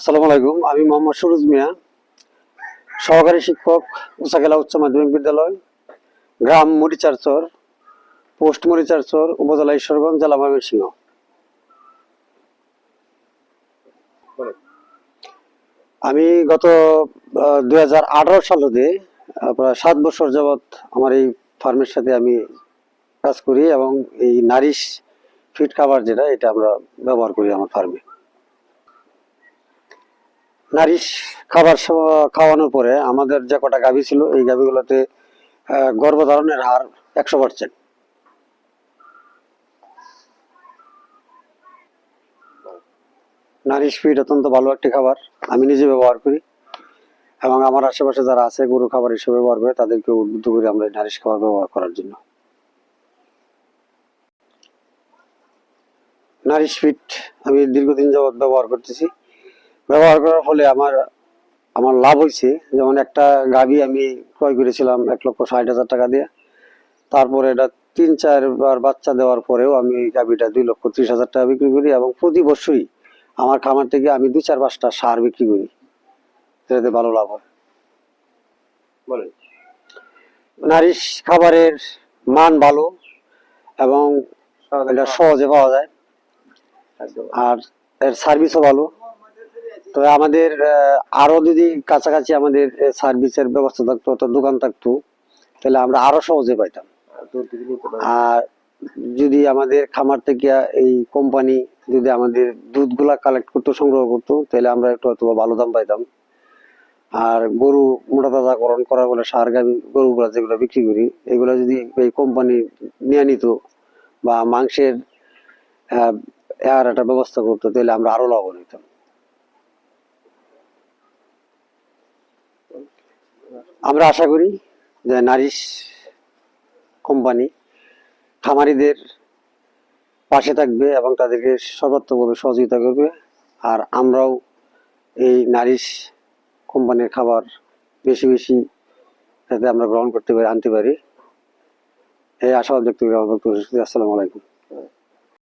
আসসালামু আলাইকুম। আমি মোহাম্মদ সুরুজ মিয়া, সহকারী শিক্ষক উষাকেলা উচ্চ মাধ্যমিক বিদ্যালয়, গ্রাম মরিচারচর পোস্ট মরিচারচর উপজেলা ঈশ্বরগঞ্জ, জেলা ময়মনসিংহ। আমি গত দুই হাজার আঠারো সাল হতে প্রায় সাত বছর যাবৎ আমার এই ফার্মের সাথে আমি কাজ করি এবং এই নারিশ ফিট খাবার যেটা, এটা আমরা ব্যবহার করি আমার ফার্মে। নারিশ খাবার খাওয়ানোর পরে আমাদের যে কটা গাভী ছিল, এই গাভীগুলোতে গর্ভধারণের হার একশো পার্সেন্ট। নারিশ ফিড অত্যন্ত ভালো একটি খাবার, আমি নিজে ব্যবহার করি। এবং আমার আশেপাশে যারা আছে, গরু খাবার হিসেবে ব্যবহার করে, তাদেরকে উদ্বুদ্ধ করি আমরা নারিশ খাবার ব্যবহার করার জন্য। নারিশ ফিট আমি দীর্ঘদিন যাবৎ ব্যবহার করতেছি। ব্যবহার করার ফলে আমার আমার লাভ হয়েছে। যেমন একটা গাভী আমি ক্রয় করেছিলাম এক লক্ষ ষাট হাজার টাকা দিয়ে। তারপরে এটা তিন চারবার বাচ্চা দেওয়ার পরেও আমি গাভীটা দুই লক্ষ ত্রিশ হাজার টাকা বিক্রি করি এবং প্রতি বছরই আমার খামার থেকে আমি দুই চার পাঁচটা সার বিক্রি করি। এটাতে ভালো লাভ হয়। নারিশ খাবারের মান ভালো এবং এটা সহজে পাওয়া যায়। আর এর সার্ভিসও ভালো। তবে আমাদের আহ, আরও যদি কাছাকাছি আমাদের সার্ভিসের ব্যবস্থা থাকতো অর্থাৎ দোকান থাকতো তাহলে আমরা আরও সহজে পাইতাম। আর যদি আমাদের খামার থেকে এই কোম্পানি যদি আমাদের দুধগুলা কালেক্ট করতো সংগ্রহ করতো তাহলে আমরা একটু হয়তো ভালো দাম পাইতাম। আর গরু মোটা তাজাকরণ করার বলে সার গাভি গরুগুলা যেগুলো বিক্রি করি এগুলো যদি এই কোম্পানি নিয়ে নিত বা মাংসের এর একটা ব্যবস্থা করতো তাহলে আমরা আরও লাভবান হইতাম। আমরা আশা করি যে নারিশ কোম্পানি খামারিদের পাশে থাকবে এবং তাদেরকে সর্বাত্মকভাবে সহযোগিতা করবে। আর আমরাও এই নারিশ কোম্পানির খাবার বেশি বেশি যাতে আমরা গ্রহণ করতে পারি, আনতে পারি। এই আশাবাদ ব্যক্ত করে আমার আসসালামু আলাইকুম।